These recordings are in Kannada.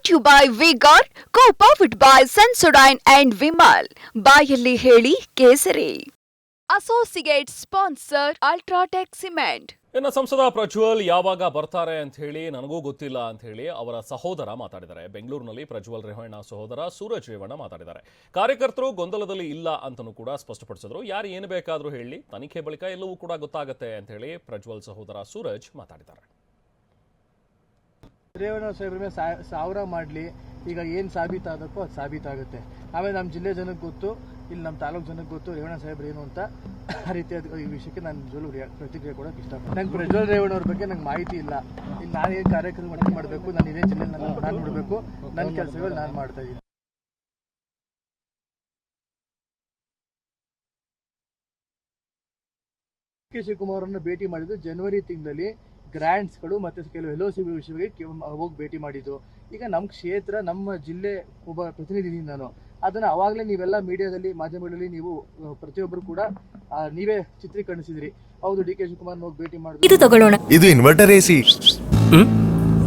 Brought you by V-Guard co powered by Sensodyne and Vimal ಬಾಯಲ್ಲಿ ಹೇಳಿ ಕೇಸರಿ. ಅಸೋಸಿಯೇಟ್ ಸ್ಪಾನ್ಸರ್ ಅಲ್ಟ್ರಾಟೆಕ್ ಸಿಮೆಂಟ್ ಇನ್ನು ಸಂಸದ ಪ್ರಜ್ವಲ್ ಯಾವಾಗ ಬರ್ತಾರೆ ಅಂತ ಹೇಳಿ ನನಗೂ ಗೊತ್ತಿಲ್ಲ ಅಂತ ಹೇಳಿ ಅವರ ಸಹೋದರ ಮಾತಾಡಿದ್ದಾರೆ. ಬೆಂಗಳೂರಿನಲ್ಲಿ ಪ್ರಜ್ವಲ್ ರೇವಣ್ಣ ಸಹೋದರ ಸೂರಜ್ ರೇವಣ್ಣ ಮಾತಾಡಿದ್ದಾರೆ. ಕಾರ್ಯಕರ್ತರು ಗೊಂದಲದಲ್ಲಿ ಇಲ್ಲ ಅಂತಲೂ ಕೂಡ ಸ್ಪಷ್ಟಪಡಿಸಿದ್ರು. ಯಾರು ಏನು ಬೇಕಾದರೂ ಹೇಳಿ, ತನಿಖೆ ಬಳಿಕ ಎಲ್ಲವೂ ಕೂಡ ಗೊತ್ತಾಗುತ್ತೆ ಅಂತ ಹೇಳಿ ಪ್ರಜ್ವಲ್ ಸಹೋದರ ಸೂರಜ್ ಮಾತಾಡಿದ್ದಾರೆ. ರೇವಣ್ಣ ಸಾಹೇಬ್ರ ಮೇಲೆ ಸಾವಿರ ಮಾಡಲಿ, ಈಗ ಏನು ಸಾಬೀತಾದಕ್ಕೋ ಅದು ಸಾಬೀತಾಗುತ್ತೆ. ಆಮೇಲೆ ನಮ್ಮ ಜಿಲ್ಲೆ ಜನಕ್ಕೆ ಗೊತ್ತು, ಇಲ್ಲಿ ನಮ್ಮ ತಾಲೂಕು ಜನಕ್ಕೆ ಗೊತ್ತು ರೇವಣ್ಣ ಸಾಹೇಬ್ರು ಏನು ಅಂತ. ಆ ರೀತಿ ಈ ವಿಷಯಕ್ಕೆ ನಾನು ನಿಜವಲ್ಲೂ ಪ್ರತಿಕ್ರಿಯೆ ಕೊಡೋಕೆ ಇಷ್ಟಪಡ್ತೀನಿ. ನಂಗೆ ಪ್ರಜ್ವಲ್ ರೇವಣ್ಣ ಅವ್ರ ಬಗ್ಗೆ ನಂಗೆ ಮಾಹಿತಿ ಇಲ್ಲ. ಇಲ್ಲಿ ನಾನು ಏನು ಕಾರ್ಯಕ್ರಮ ಮಾಡಬೇಕು, ನಾನು ಇದೇ ಜಿಲ್ಲೆ ನಾನು ನಾನು ನೋಡಬೇಕು ನನ್ನ ಕೆಲಸಗಳು ನಾನು ಮಾಡ್ತಾ ಇದ್ದೀನಿ ಕೆ. ಶಿವಕುಮಾರ್ ಅವರನ್ನು ಭೇಟಿ ಮಾಡಿದ್ದು ಜನವರಿ ತಿಂಗಳಲ್ಲಿ. ಗ್ರಾಂಟ್ಸ್ಗಳು ಮತ್ತು ಕೆಲವು ಎಲ್ ಒ ಸಿ ವಿಷಯಗಳಿಗೆ ಹೋಗಿ ಭೇಟಿ ಮಾಡಿದ್ದು. ಈಗ ನಮ್ಮ ಕ್ಷೇತ್ರ ನಮ್ಮ ಜಿಲ್ಲೆ ಒಬ್ಬ ಪ್ರತಿನಿಧಿ ನಾನು. ಅದನ್ನು ಅವಾಗಲೇ ನೀವೆಲ್ಲ ಮೀಡಿಯಾದಲ್ಲಿ ಮಾಧ್ಯಮಗಳಲ್ಲಿ ನೀವು ಪ್ರತಿಯೊಬ್ಬರು ಕೂಡ ನೀವೇ ಚಿತ್ರೀಕರಿಸಿದಿರಿ. ಹೌದು ಡಿ ಕೆ ಶಿವಕುಮಾರ್ ಹೋಗಿ ಭೇಟಿ ಇದು ಮಾಡಿದ್ರು ತಗೊಳ್ಳೋಣ. ಇದು ಇನ್ವರ್ಟರ್ ಎಸಿ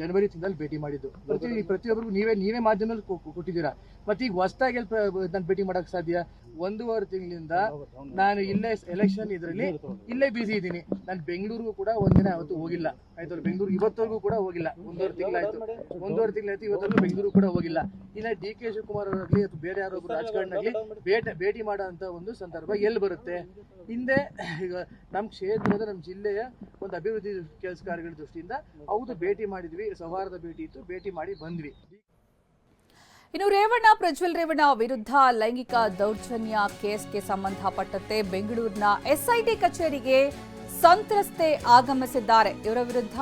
ಜನವರಿ ತಿಂಗಳಲ್ಲಿ ಭೇಟಿ ಮಾಡಿದ್ದು. ಪ್ರತಿ ಪ್ರತಿಯೊಬ್ಬರಿಗೂ ನೀವೇ ನೀವೇ ಮಾಧ್ಯಮದಲ್ಲಿ ಕೊಟ್ಟಿದ್ದೀರಾ? ಮತ್ತೆ ಈಗ ಹೊಸದಾಗಿ ನಾನು ಭೇಟಿ ಮಾಡಕ್ ಸಾಧ್ಯ? ಒಂದೂವರೆ ತಿಂಗಳಿಂದ ನಾನು ಇಲ್ಲೇ ಎಲೆಕ್ಷನ್ ಇದರಲ್ಲಿ ಇಲ್ಲೇ ಬಿಸಿ ಇದ್ದೀನಿ. ನಾನು ಬೆಂಗಳೂರಿಗೂ ಕೂಡ ಒಂದಿನ ಅವತ್ತು ಹೋಗಿಲ್ಲ. ಆಯ್ತು ಬೆಂಗಳೂರು ಇವತ್ತವರೆಗೂ ಕೂಡ ಹೋಗಿಲ್ಲ. ಒಂದೂವರೆ ತಿಂಗಳಾಯ್ತು ಒಂದೂವರೆ ತಿಂಗಳಾಯ್ತು ಇವತ್ತವರೆಗೂ ಬೆಂಗಳೂರು ಕೂಡ ಹೋಗಿಲ್ಲ. ಇಲ್ಲ ಡಿ ಕೆ ಶಿವಕುಮಾರ್ ಅವರಾಗ್ಲಿ ಅಥವಾ ಬೇರೆ ಯಾರೊಬ್ಬರು ರಾಜಕಾರಣದಲ್ಲಿ ಭೇಟಿ ಭೇಟಿ ಮಾಡೋ ಅಂತ ಒಂದು ಸಂದರ್ಭ ಎಲ್ಲಿ ಬರುತ್ತೆ? ಹಿಂದೆ ಈಗ ನಮ್ಮ ಕ್ಷೇತ್ರದ ನಮ್ಮ ಜಿಲ್ಲೆಯ ಒಂದು ಅಭಿವೃದ್ಧಿ ಕೆಲಸ ಕಾರ್ಯಗಳ ದೃಷ್ಟಿಯಿಂದ ಹೌದು. ಭೇಟಿ ಮಾಡಿದ್ವಿ. ಸೌಹಾರ್ದ ಭೇಟಿ ಇತ್ತು, ಭೇಟಿ ಮಾಡಿ ಬಂದ್ವಿ. ಇನ್ನು ರೇವಣ್ಣ, ಪ್ರಜ್ವಲ್ ರೇವಣ್ಣ ವಿರುದ್ಧ ಲೈಂಗಿಕ ದೌರ್ಜನ್ಯ ಕೇಸ್ಗೆ ಸಂಬಂಧಪಟ್ಟಂತೆ ಬೆಂಗಳೂರಿನ ಎಸ್ಐಟಿ ಕಚೇರಿಗೆ ಸಂತ್ರಸ್ತೆ ಆಗಮಿಸಿದ್ದಾರೆ. ಇವರ ವಿರುದ್ಧ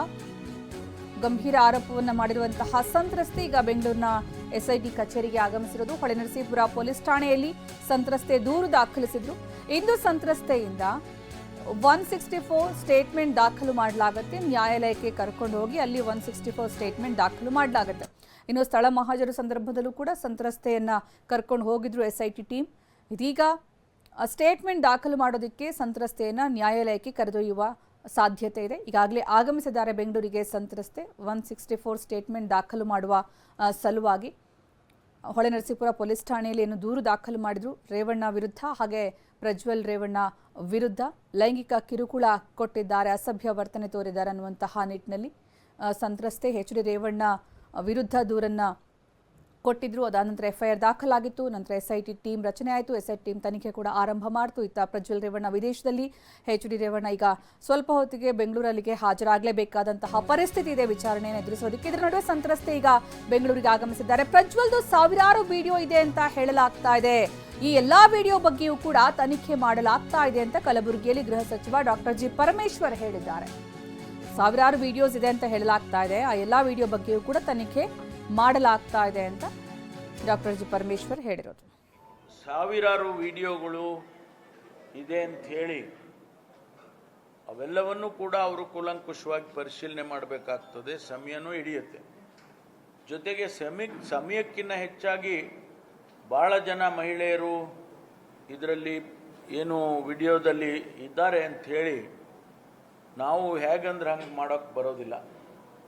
ಗಂಭೀರ ಆರೋಪವನ್ನು ಮಾಡಿರುವಂತಹ ಸಂತ್ರಸ್ತೆ ಈಗ ಬೆಂಗಳೂರಿನ ಎಸ್ಐಟಿ ಕಚೇರಿಗೆ ಆಗಮಿಸಿರೋದು. ಹೊಳೆನರಸೀಪುರ ಪೊಲೀಸ್ ಠಾಣೆಯಲ್ಲಿ ಸಂತ್ರಸ್ತೆ ದೂರು ದಾಖಲಿಸಿದ್ರು. ಇಂದು ಸಂತ್ರಸ್ತೆಯಿಂದ ಒನ್ ಸಿಕ್ಸ್ಟಿ ಫೋರ್ ಸ್ಟೇಟ್ಮೆಂಟ್ ದಾಖಲು ಮಾಡಲಾಗುತ್ತೆ. ನ್ಯಾಯಾಲಯಕ್ಕೆ ಕರ್ಕೊಂಡು ಹೋಗಿ ಅಲ್ಲಿ ಒನ್ ಸಿಕ್ಸ್ಟಿ ಫೋರ್ ಸ್ಟೇಟ್ಮೆಂಟ್ ದಾಖಲು ಮಾಡಲಾಗುತ್ತೆ. ಇನ್ನು ಸ್ಥಳ ಮಹಾಜರು ಸಂದರ್ಭದಲ್ಲೂ ಕೂಡ ಸಂತ್ರಸ್ತೆಯನ್ನು ಕರ್ಕೊಂಡು ಹೋಗಿದ್ರು ಎಸ್ ಐ ಟಿ ಟೀಮ್ ಇದೀಗ ಸ್ಟೇಟ್ಮೆಂಟ್ ದಾಖಲು ಮಾಡೋದಕ್ಕೆ ಸಂತ್ರಸ್ತೆಯನ್ನು ನ್ಯಾಯಾಲಯಕ್ಕೆ ಕರೆದೊಯ್ಯುವ ಸಾಧ್ಯತೆ ಇದೆ. ಈಗಾಗಲೇ ಆಗಮಿಸಿದ್ದಾರೆ ಬೆಂಗಳೂರಿಗೆ ಸಂತ್ರಸ್ತೆ. ಒನ್ ಸಿಕ್ಸ್ಟಿ ಫೋರ್ ಸ್ಟೇಟ್ಮೆಂಟ್ ದಾಖಲು ಮಾಡುವ ಸಲುವಾಗಿ ಹೊಳೆನರಸೀಪುರ ಪೊಲೀಸ್ ಠಾಣೆಯಲ್ಲಿ ಏನು ದೂರು ದಾಖಲು ಮಾಡಿದ್ರು? ರೇವಣ್ಣ ವಿರುದ್ಧ ಹಾಗೆ ಪ್ರಜ್ವಲ್ ರೇವಣ್ಣ ವಿರುದ್ಧ ಲೈಂಗಿಕ ಕಿರುಕುಳ ಕೊಟ್ಟಿದ್ದಾರೆ, ಅಸಭ್ಯ ವರ್ತನೆ ತೋರಿದ್ದಾರೆ ಅನ್ನುವಂತಹ ನಿಟ್ಟಿನಲ್ಲಿ ಸಂತ್ರಸ್ತೆ ಎಚ್ ಡಿ ರೇವಣ್ಣ ವಿರುದ್ಧ ದೂರನ್ನ ಕೊಟ್ಟಿದ್ರು. ಅದಾದ ನಂತರ ಎಫ್ಐಆರ್ ದಾಖಲಾಗಿತ್ತು. ನಂತರ ಎಸ್ಐಟಿ ಟೀಮ್ ರಚನೆ ಆಯಿತು. ಎಸ್ ಐ ಟೀಮ್ ತನಿಖೆ ಕೂಡ ಆರಂಭ ಮಾಡ್ತು. ಇತ್ತ ಪ್ರಜ್ವಲ್ ರೇವಣ್ಣ ವಿದೇಶದಲ್ಲಿ. ಎಚ್ ಡಿ ರೇವಣ್ಣ ಈಗ ಸ್ವಲ್ಪ ಹೊತ್ತಿಗೆ ಬೆಂಗಳೂರಲ್ಲಿಗೆ ಹಾಜರಾಗಲೇಬೇಕಾದಂತಹ ಪರಿಸ್ಥಿತಿ ಇದೆ. ವಿಚಾರಣೆಯನ್ನು ಎದುರಿಸೋದಕ್ಕೆ ಇದರ ನಡುವೆ ಸಂತ್ರಸ್ತೆ ಈಗ ಬೆಂಗಳೂರಿಗೆ ಆಗಮಿಸಿದ್ದಾರೆ. ಪ್ರಜ್ವಲ್ದು ಸಾವಿರಾರು ವಿಡಿಯೋ ಇದೆ ಅಂತ ಹೇಳಲಾಗ್ತಾ ಇದೆ. ಈ ಎಲ್ಲಾ ವಿಡಿಯೋ ಬಗ್ಗೆಯೂ ಕೂಡ ತನಿಖೆ ಮಾಡಲಾಗ್ತಾ ಇದೆ ಅಂತ ಕಲಬುರಗಿಯಲ್ಲಿ ಗೃಹ ಸಚಿವ ಡಾಕ್ಟರ್ ಜಿ. ಪರಮೇಶ್ವರ್ ಹೇಳಿದ್ದಾರೆ. ಸಾವಿರಾರು ವಿಡಿಯೋಸ್ ಇದೆ ಅಂತ ಹೇಳಲಾಗ್ತಾ ಇದೆ. ಆ ಎಲ್ಲಾ ವಿಡಿಯೋ ಬಗ್ಗೆಯೂ ಕೂಡ ತನಿಖೆ ಮಾಡಲಾಗ್ತಾ ಇದೆ ಅಂತ ಡಾಕ್ಟರ್ ಜಿ ಪರಮೇಶ್ವರ್ ಹೇಳಿರೋದು. ಸಾವಿರಾರು ವಿಡಿಯೋಗಳು ಇದೆ ಅಂತ ಹೇಳಿ ಅವೆಲ್ಲವನ್ನೂ ಕೂಡ ಅವರು ಕೂಲಂಕುಷವಾಗಿ ಪರಿಶೀಲನೆ ಮಾಡಬೇಕಾಗ್ತದೆ. ಸಮಯನೂ ಹಿಡಿಯುತ್ತೆ. ಜೊತೆಗೆ ಸಮಯ ಸಮಯಕ್ಕಿಂತ ಹೆಚ್ಚಾಗಿ ಭಾಳ ಜನ ಮಹಿಳೆಯರು ಇದರಲ್ಲಿ ಏನು ವಿಡಿಯೋದಲ್ಲಿ ಇದ್ದಾರೆ ಅಂತ ಹೇಳಿ ನಾವು ಹೇಗಂದ್ರೆ ಹಂಗೆ ಮಾಡೋಕ್ಕೆ ಬರೋದಿಲ್ಲ.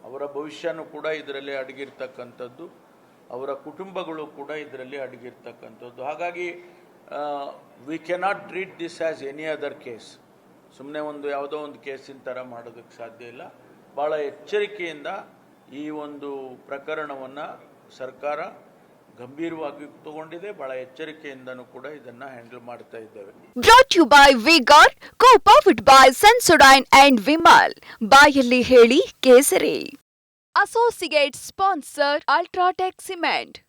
ಅವರ ಭವಿಷ್ಯನೂ ಕೂಡ ಇದರಲ್ಲಿ ಅಡಗಿರ್ತಕ್ಕಂಥದ್ದು, ಅವರ ಕುಟುಂಬಗಳು ಕೂಡ ಇದರಲ್ಲಿ ಅಡಗಿರ್ತಕ್ಕಂಥದ್ದು. ಹಾಗಾಗಿ we cannot treat this as any other case ಸುಮ್ಮನೆ ಒಂದು ಯಾವುದೋ ಒಂದು ಕೇಸಿನ ಥರ ಮಾಡೋದಕ್ಕೆ ಸಾಧ್ಯ ಇಲ್ಲ. ಭಾಳ ಎಚ್ಚರಿಕೆಯಿಂದ ಈ ಒಂದು ಪ್ರಕರಣವನ್ನು ಸರ್ಕಾರ ಗಂಭೀರವಾಗಿ ತಗೊಂಡಿದೆ. ಬಹಳ ಎಚ್ಚರಿಕೆಯಿಂದನೂ ಕೂಡ ಇದನ್ನ ಹ್ಯಾಂಡಲ್ ಮಾಡ್ತಾ ಇದ್ದೇವೆ. Brought you by V-Guard co ಪಾಫಿಟ್ by Sensodyne and Vimal ಬಾಯಲ್ಲಿ ಹೇಳಿ ಕೇಸರಿ. Associate sponsor UltraTech cement